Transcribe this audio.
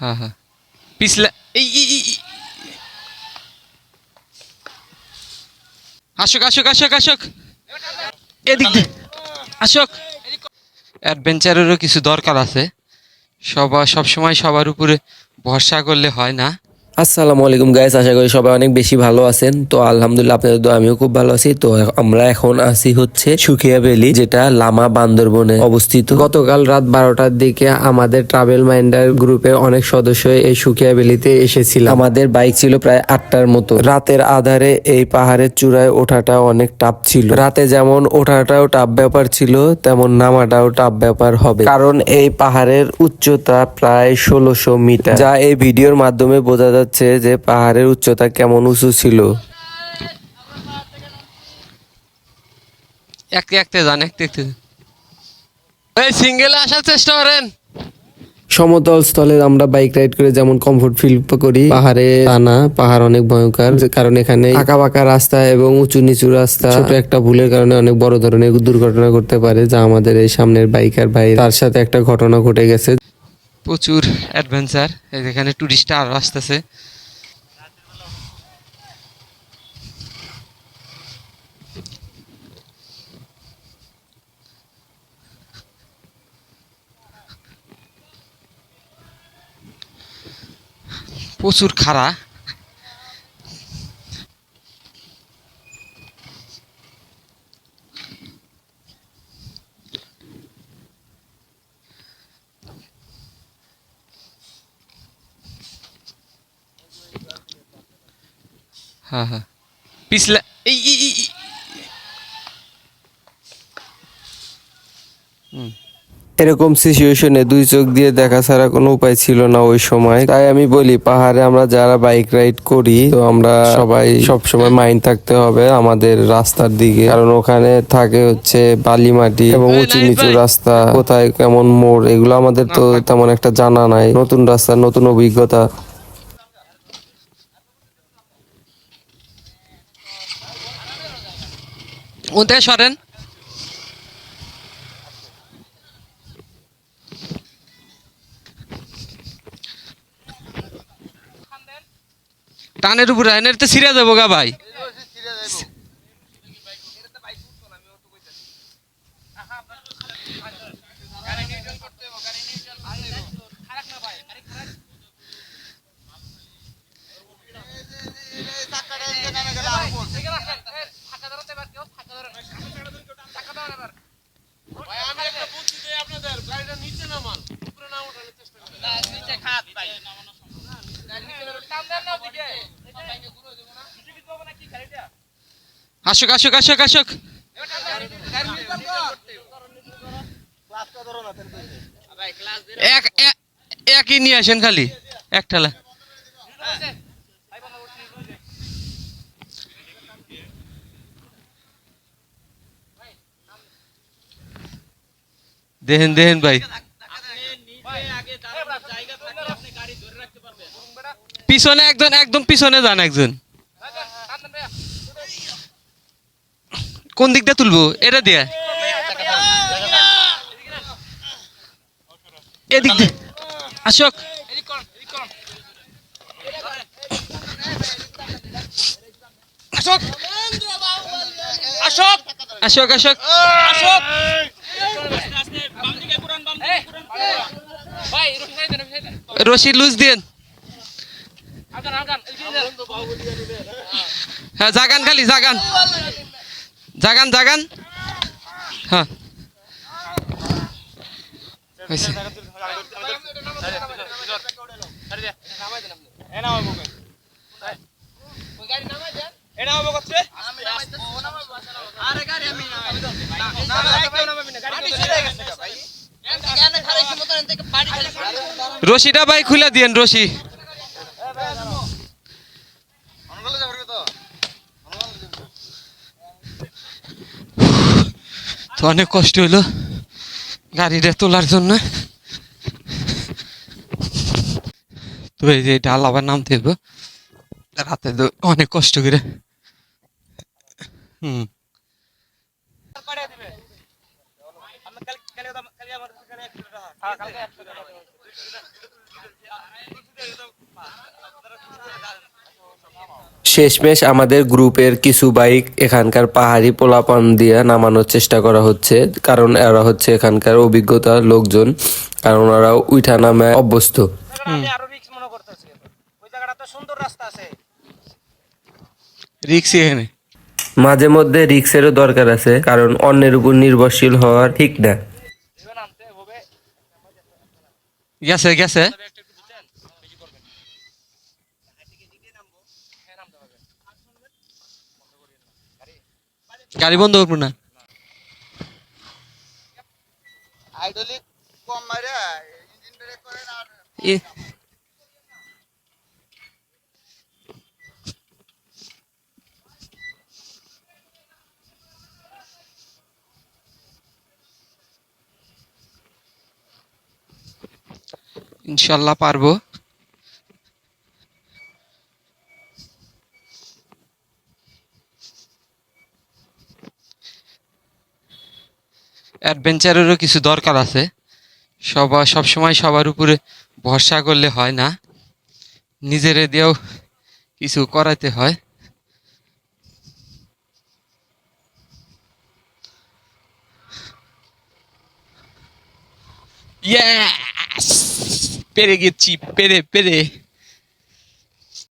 হ্যাঁ হ্যাঁ। পিছলা এই। আসুক আসুক আসুক আসুক। এদিক আসুক। অ্যাডভেঞ্চারেরও কিছু দরকার আছে। সবার সবসময় সবার উপরে ভরসা করলে হয় না। আসসালামু আলাইকুম গাইস আশা করি সবাই অনেক বেশি ভালো আছেন। তো আলহামদুলিল্লাহ, আপনাদের দোয়া, আমিও খুব ভালো আছি। তো আমরা এখন আছি হচ্ছে সুখিয়া ভ্যালি, যেটা লামা বান্দরবনে অবস্থিত। গতকাল রাত বারোটার দিকে আমাদের ট্রাভেল মাইন্ডার গ্রুপের অনেক সদস্য এই সুখিয়া ভ্যালিতে এসেছিল আমাদের বাইক ছিল প্রায় আটটার মতো। রাতের আধারে এই পাহাড়ের চূড়ায় ওঠাটা অনেক টাপ ছিল। রাতে যেমন ওঠাটাও টাপ ব্যাপার ছিল, তেমন নামাটাও টাপ ব্যাপার হবে। কারণ এই পাহাড়ের উচ্চতা প্রায় ষোলোশো মিটার। যা এই ভিডিওর মাধ্যমে বোঝা যাচ্ছে যে পাহাড়ের উচ্চতা কেমন উঁচু ছিল? একতে একতে যান একতে একতে এই সিঙ্গেলে আসার চেষ্টা করেন। সমতল স্থলে আমরা বাইক রাইড করে যেমন কমফোর্ট ফিল করি পাহাড়ে টানা পাহাড় অনেক ভয়ঙ্কর কারণ এখানে আঁকা বাঁকা রাস্তা এবং উঁচু নিচু রাস্তা। ছোট একটা ভুলের কারণে অনেক বড় ধরনের দুর্ঘটনা ঘটতে পারে যা আমাদের এই সামনের বাইকার ভাই তার সাথে একটা ঘটনা ঘটে গেছে। প্রচুর অ্যাডভেঞ্চার এখানে টুরিস্ট আরও আসতেছে। প্রচুর খাড়া। হ্যাঁ হ্যাঁ। পিছলা এই। এরকম সিচুয়েশনে দুই চোখ দিয়ে দেখা ছাড়া কোনো উপায় ছিল না ওই সময়। তাই আমি বলি পাহাড়ে আমরা যারা বাইক রাইড করি তো আমরা সবাই সব সময় মাইন্ড থাকতে হবে আমাদের রাস্তার দিকে। কারণ ওখানে থাকে হচ্ছে বালি মাটি এবং উঁচু নিচু রাস্তা কোথায় কেমন মোড় এগুলো আমাদের তো তেমন একটা জানা নাই। নতুন রাস্তা নতুন অভিজ্ঞতা। ওতে সরেন? টানের উপরে আইনের তো সিরিয়া যাব গা ভাই। আসুক আসুক আসুক আসুক। এক, এক- একই নিয়ে আসেন খালি। এক ঠেলা। দেখেন দেখেন ভাই। পিছনে একজন, একদম পিছনে যান একজন। কোন দিক দিয়ে তুলবো? এটা দিয়ে। এদিক দিয়ে। আসক। আসক। আসক। রশি লুজ দিন হ্যাঁ জাগান খালি, জাগান। জাগান জাগান। হ্যাঁ। রশিটা ভাই খুলে দিয়েন রশি। তো অনেক কষ্ট হলো গাড়িটা তোলার জন্য। তো এই যে ডাল আবার নাম হইব। রাতে তো অনেক কষ্ট করে। হুম। শেষমেশ আমাদের গ্রুপের কিছু বাইক এখানকার পাহাড়ি পোলাপান দিয়ে নামানোর চেষ্টা করা হচ্ছে কারণ এরা হচ্ছে এখানকার অভিজ্ঞতা লোকজন কারণ ওরা উঠা নামে অভ্যস্ত। আমি আরও রিক্স করতেছি। ওই জায়গাটা তো সুন্দর রাস্তা আছে। রিক্স এখানে। মাঝে মধ্যে রিক্সেরও দরকার আছে কারণ অন্যের উপর নির্ভরশীল হওয়ার ঠিক না। গেছে গেছে। গাড়ি বন্ধ করব না। ইনশাল্লাহ পারব। অ্যাডভেঞ্চারেরও কিছু দরকার আছে। সবার সবসময় সবার উপরে ভরসা করলে হয় না। নিজেরে দিয়েও কিছু করাইতে হয়! পেরে গেছি, পেরে পেরে।